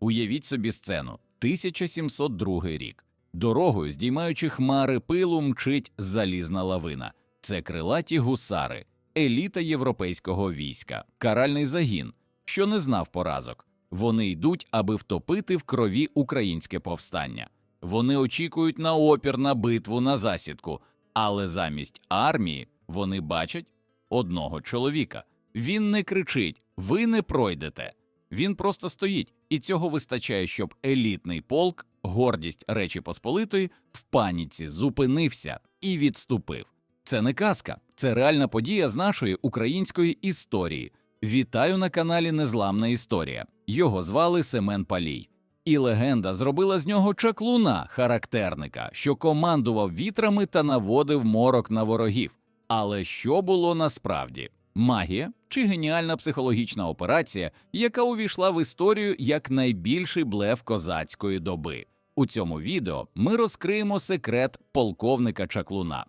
Уявіть собі сцену 1702 рік. Дорогою, здіймаючи хмари пилу, мчить залізна лавина. Це крилаті гусари, еліта європейського війська, каральний загін, що не знав поразок. Вони йдуть, аби втопити в крові українське повстання. Вони очікують на опір, на битву, на засідку, але замість армії вони бачать одного чоловіка. Він не кричить: Ви не пройдете. Він просто стоїть, і цього вистачає, щоб елітний полк, гордість Речі Посполитої, в паніці зупинився і відступив. Це не казка, це реальна подія з нашої української історії. Вітаю на каналі Незламна Історія. Його звали Семен Палій. І легенда зробила з нього чаклуна, характерника, що командував вітрами та наводив морок на ворогів. Але що було насправді? Магія чи геніальна психологічна операція, яка увійшла в історію як найбільший блеф козацької доби. У цьому відео ми розкриємо секрет полковника чаклуна.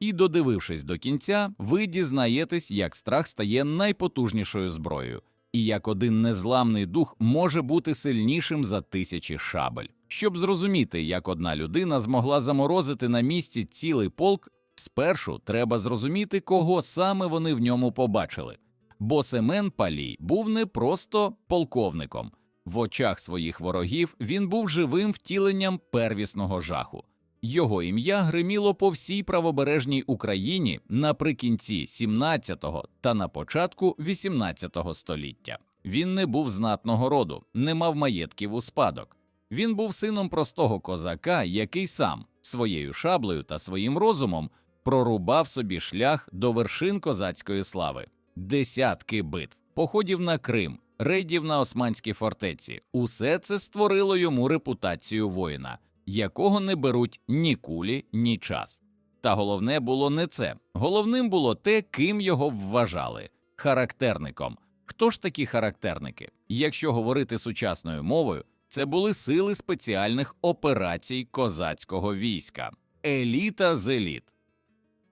І, додивившись до кінця, ви дізнаєтесь, як страх стає найпотужнішою зброєю, і як один незламний дух може бути сильнішим за тисячі шабель. Щоб зрозуміти, як одна людина змогла заморозити на місці цілий полк, спершу треба зрозуміти, кого саме вони в ньому побачили. Бо Семен Палій був не просто полковником. В очах своїх ворогів він був живим втіленням первісного жаху. Його ім'я гриміло по всій правобережній Україні наприкінці 17-го та на початку 18-го століття. Він не був знатного роду, не мав маєтків у спадок. Він був сином простого козака, який сам своєю шаблею та своїм розумом прорубав собі шлях до вершин козацької слави. Десятки битв, походів на Крим, рейдів на османські фортеці усе це створило йому репутацію воїна, якого не беруть ні кулі, ні час. Та головне було не це. Головним було те, ким його вважали характерником. Хто ж такі характерники? Якщо говорити сучасною мовою, це були сили спеціальних операцій козацького війська, еліта з еліт.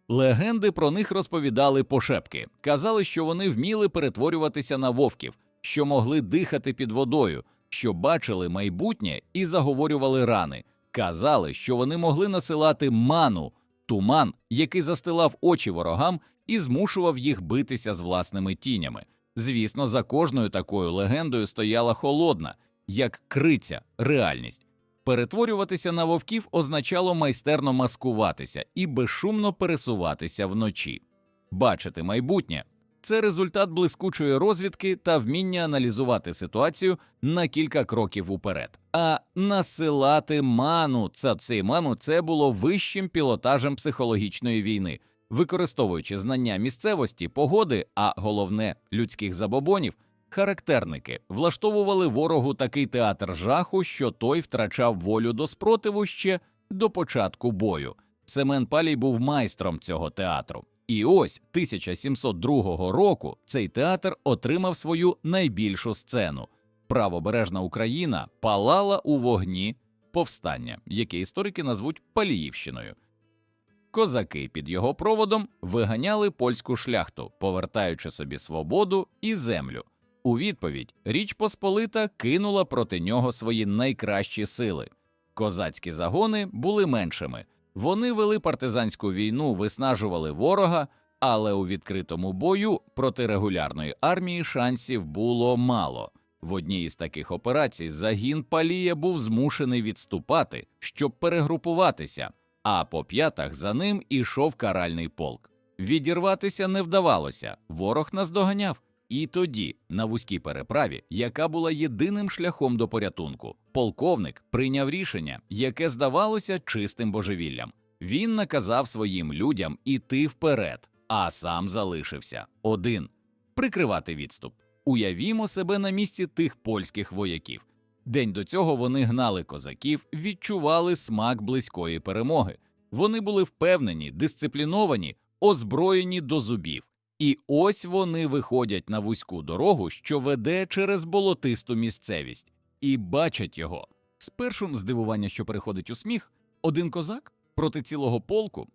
Легенди про них розповідали пошепки, казали, що вони вміли перетворюватися на вовків, що могли дихати під водою, що бачили майбутнє і заговорювали рани. Казали, що вони могли насилати ману, туман, який застилав очі ворогам і змушував їх битися з власними тінями. Звісно, за кожною такою легендою стояла холодна, як криця, реальність. Перетворюватися на вовків означало майстерно маскуватися і безшумно пересуватися вночі. Бачити майбутнє це результат блискучої розвідки та вміння аналізувати ситуацію на кілька кроків уперед. А насилати ману це цей ману це було вищим пілотажем психологічної війни, використовуючи знання місцевості, погоди, а головне людських забобонів. Характерники влаштовували ворогу такий театр жаху, що той втрачав волю до спротиву ще до початку бою. Семен Палій був майстром цього театру. І ось 1702 року цей театр отримав свою найбільшу сцену. Правобережна Україна палала у вогні повстання, яке історики назвуть Паліївщиною. Козаки під його проводом виганяли польську шляхту, повертаючи собі свободу і землю. У відповідь Річ Посполита кинула проти нього свої найкращі сили. Козацькі загони були меншими. Вони вели партизанську війну, виснажували ворога, але у відкритому бою проти регулярної армії шансів було мало. В одній із таких операцій загін Палія був змушений відступати, щоб перегрупуватися, а по п'ятах за ним ішов каральний полк. Відірватися не вдавалося, ворог наздоганяв. І тоді, на вузькій переправі, яка була єдиним шляхом до порятунку, полковник прийняв рішення, яке здавалося чистим божевіллям. Він наказав своїм людям іти вперед, а сам залишився один прикривати відступ. Уявімо себе на місці тих польських вояків. День до цього вони гнали козаків, відчували смак близької перемоги. Вони були впевнені, дисципліновані, озброєні до зубів. І ось вони виходять на вузьку дорогу, що веде через болотисту місцевість, і бачать його. Спершу здивування, що переходить у сміх, один козак проти цілого полку.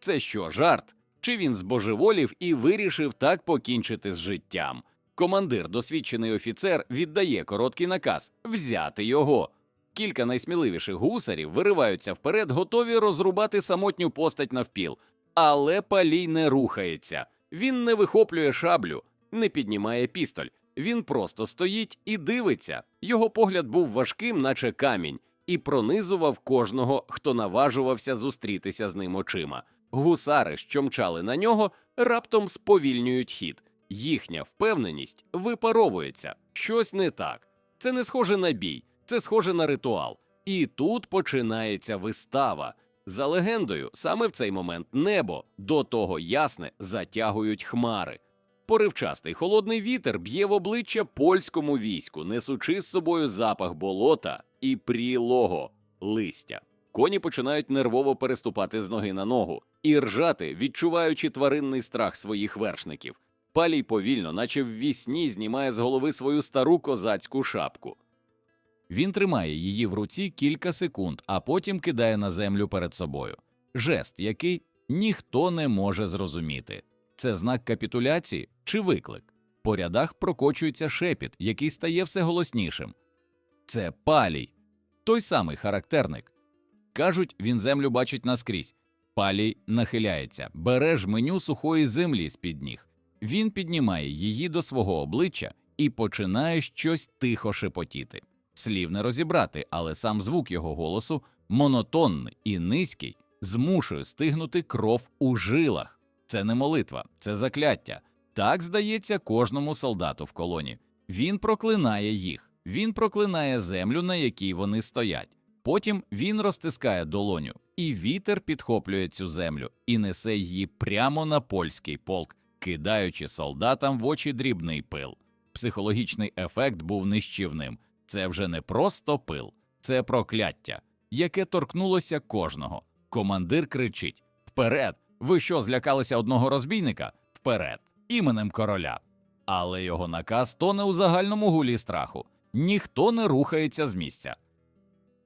Це що, жарт? Чи він збожеволів і вирішив так покінчити з життям? Командир, досвідчений офіцер, віддає короткий наказ взяти його. Кілька найсміливіших гусарів вириваються вперед, готові розрубати самотню постать навпіл. Але палій не рухається. Він не вихоплює шаблю, не піднімає пістоль. Він просто стоїть і дивиться. Його погляд був важким, наче камінь, і пронизував кожного, хто наважувався зустрітися з ним очима. Гусари, що мчали на нього, раптом сповільнюють хід. Їхня впевненість випаровується. Щось не так. Це не схоже на бій, це схоже на ритуал. І тут починається вистава. За легендою, саме в цей момент небо до того ясне затягують хмари. Поривчастий холодний вітер б'є в обличчя польському війську, несучи з собою запах болота і прілого листя. Коні починають нервово переступати з ноги на ногу і ржати, відчуваючи тваринний страх своїх вершників. Палій повільно, наче в вісні, знімає з голови свою стару козацьку шапку. Він тримає її в руці кілька секунд, а потім кидає на землю перед собою. Жест, який ніхто не може зрозуміти. Це знак капітуляції чи виклик. По рядах прокочується шепіт, який стає все голоснішим. Це палій, той самий характерник. Кажуть, він землю бачить наскрізь. Палій нахиляється, бере жменю сухої землі з під ніг. Він піднімає її до свого обличчя і починає щось тихо шепотіти. Слів не розібрати, але сам звук його голосу, монотонний і низький, змушує стигнути кров у жилах. Це не молитва, це закляття. Так здається кожному солдату в колоні. Він проклинає їх, він проклинає землю, на якій вони стоять. Потім він розтискає долоню, і вітер підхоплює цю землю і несе її прямо на польський полк, кидаючи солдатам в очі дрібний пил. Психологічний ефект був нищівним. Це вже не просто пил, це прокляття, яке торкнулося кожного. Командир кричить: Вперед! Ви що, злякалися одного розбійника? Вперед! Іменем короля. Але його наказ тоне у загальному гулі страху. Ніхто не рухається з місця.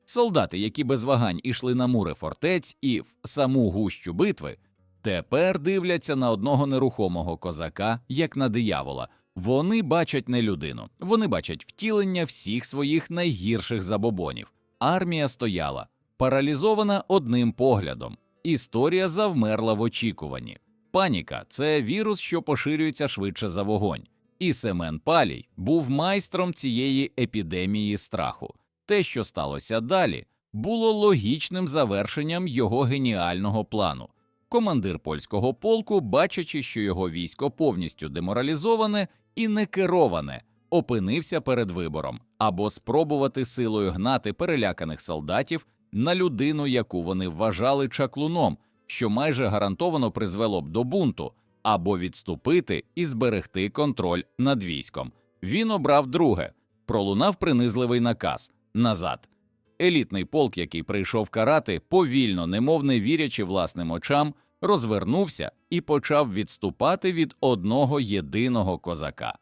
Солдати, які без вагань ішли на мури фортець і в саму гущу битви, тепер дивляться на одного нерухомого козака, як на диявола. Вони бачать не людину, вони бачать втілення всіх своїх найгірших забобонів. Армія стояла, паралізована одним поглядом. Історія завмерла в очікуванні. Паніка це вірус, що поширюється швидше за вогонь. І Семен Палій був майстром цієї епідемії страху. Те, що сталося далі, було логічним завершенням його геніального плану. Командир польського полку, бачачи, що його військо повністю деморалізоване і не кероване, опинився перед вибором або спробувати силою гнати переляканих солдатів на людину, яку вони вважали чаклуном, що майже гарантовано призвело б до бунту, або відступити і зберегти контроль над військом. Він обрав друге, пролунав принизливий наказ назад. Елітний полк, який прийшов карати, повільно, немов не вірячи власним очам, розвернувся і почав відступати від одного єдиного козака.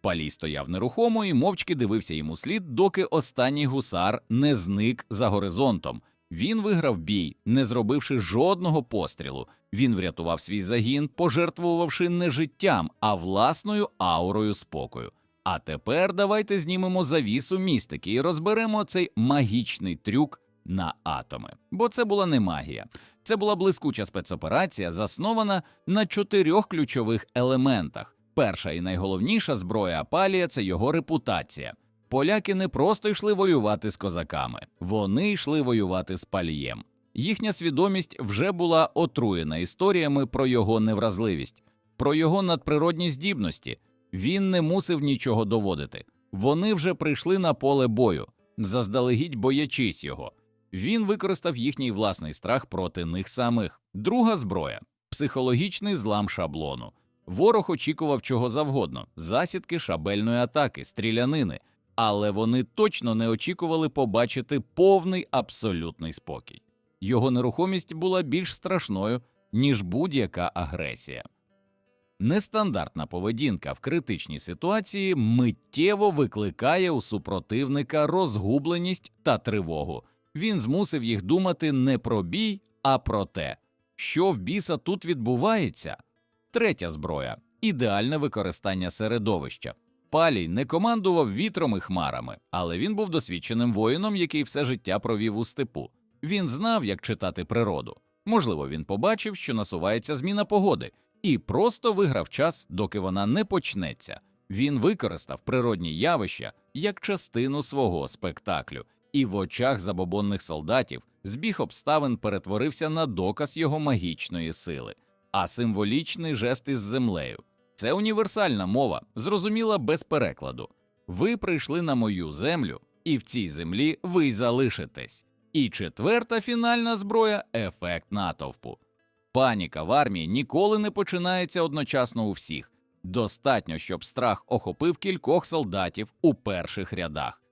Палій стояв нерухомо і мовчки дивився йому слід, доки останній гусар не зник за горизонтом. Він виграв бій, не зробивши жодного пострілу. Він врятував свій загін, пожертвувавши не життям, а власною аурою спокою. А тепер давайте знімемо завісу містики і розберемо цей магічний трюк на атоми. Бо це була не магія, це була блискуча спецоперація, заснована на чотирьох ключових елементах. Перша і найголовніша зброя Апалія це його репутація. Поляки не просто йшли воювати з козаками, вони йшли воювати з палієм. Їхня свідомість вже була отруєна історіями про його невразливість, про його надприродні здібності. Він не мусив нічого доводити. Вони вже прийшли на поле бою, заздалегідь боячись його. Він використав їхній власний страх проти них самих. Друга зброя психологічний злам шаблону. Ворог очікував чого завгодно: засідки шабельної атаки, стрілянини, але вони точно не очікували побачити повний абсолютний спокій. Його нерухомість була більш страшною, ніж будь-яка агресія. Нестандартна поведінка в критичній ситуації миттєво викликає у супротивника розгубленість та тривогу. Він змусив їх думати не про бій, а про те, що в біса тут відбувається. Третя зброя ідеальне використання середовища. Палій не командував вітром і хмарами, але він був досвідченим воїном, який все життя провів у степу. Він знав, як читати природу. Можливо, він побачив, що насувається зміна погоди, і просто виграв час, доки вона не почнеться. Він використав природні явища як частину свого спектаклю, і в очах забобонних солдатів збіг обставин перетворився на доказ його магічної сили, а символічний жест із землею це універсальна мова, зрозуміла без перекладу. Ви прийшли на мою землю, і в цій землі ви залишитесь. І четверта фінальна зброя ефект натовпу. Паніка в армії ніколи не починається одночасно у всіх. Достатньо, щоб страх охопив кількох солдатів у перших рядах.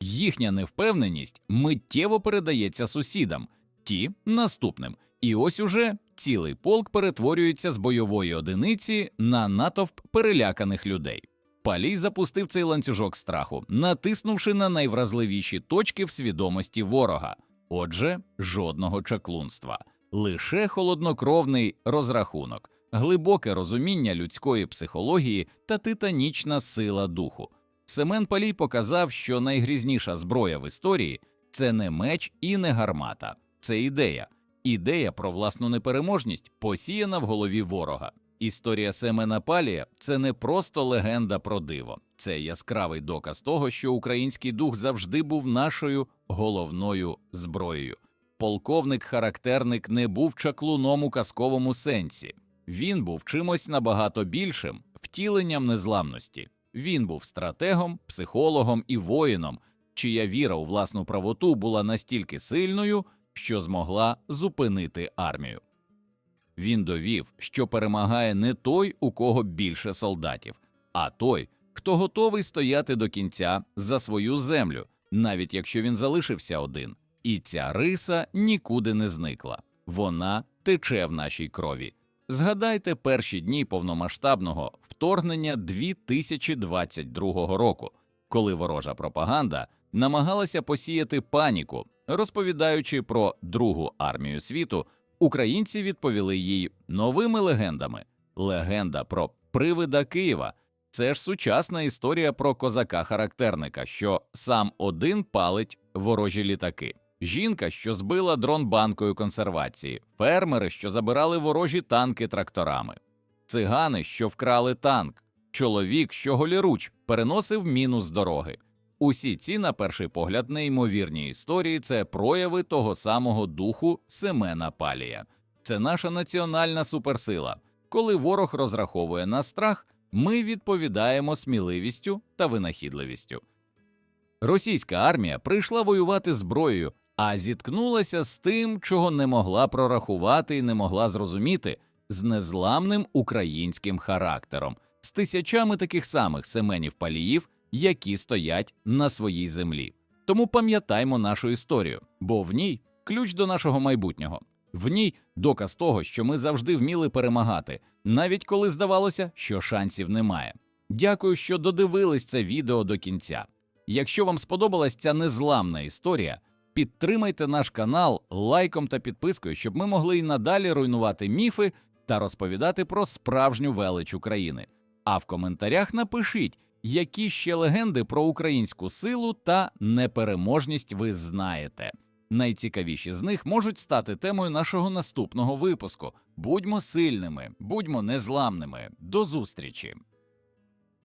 Їхня невпевненість миттєво передається сусідам, ті наступним. І ось уже цілий полк перетворюється з бойової одиниці на натовп переляканих людей. Палій запустив цей ланцюжок страху, натиснувши на найвразливіші точки в свідомості ворога. Отже, жодного чаклунства, лише холоднокровний розрахунок, глибоке розуміння людської психології та титанічна сила духу. Семен Палій показав, що найгрізніша зброя в історії це не меч і не гармата, це ідея. Ідея про власну непереможність посіяна в голові ворога. Історія Семена Палія це не просто легенда про диво, це яскравий доказ того, що український дух завжди був нашою головною зброєю. Полковник-характерник не був чаклуном у казковому сенсі, він був чимось набагато більшим втіленням незламності. Він був стратегом, психологом і воїном, чия віра у власну правоту була настільки сильною, що змогла зупинити армію. Він довів, що перемагає не той, у кого більше солдатів, а той, хто готовий стояти до кінця за свою землю, навіть якщо він залишився один. І ця риса нікуди не зникла. Вона тече в нашій крові. Згадайте перші дні повномасштабного вторгнення 2022 року, коли ворожа пропаганда намагалася посіяти паніку, розповідаючи про Другу армію світу. Українці відповіли їй новими легендами. Легенда про привида Києва це ж сучасна історія про козака-характерника, що сам один палить ворожі літаки. Жінка, що збила дрон банкою консервації, фермери, що забирали ворожі танки тракторами, цигани, що вкрали танк, чоловік, що голіруч переносив міну з дороги. Усі ці, на перший погляд, неймовірні історії це прояви того самого духу Семена Палія. Це наша національна суперсила. Коли ворог розраховує на страх, ми відповідаємо сміливістю та винахідливістю. Російська армія прийшла воювати зброєю, а зіткнулася з тим, чого не могла прорахувати і не могла зрозуміти з незламним українським характером, з тисячами таких самих Семенів Паліїв, які стоять на своїй землі. Тому пам'ятаймо нашу історію, бо в ній ключ до нашого майбутнього, в ній доказ того, що ми завжди вміли перемагати, навіть коли здавалося, що шансів немає. Дякую, що додивились це відео до кінця. Якщо вам сподобалась ця незламна історія, підтримайте наш канал лайком та підпискою, щоб ми могли й надалі руйнувати міфи та розповідати про справжню велич України. А в коментарях напишіть, які ще легенди про українську силу та непереможність ви знаєте. Найцікавіші з них можуть стати темою нашого наступного випуску. Будьмо сильними, будьмо незламними. До зустрічі!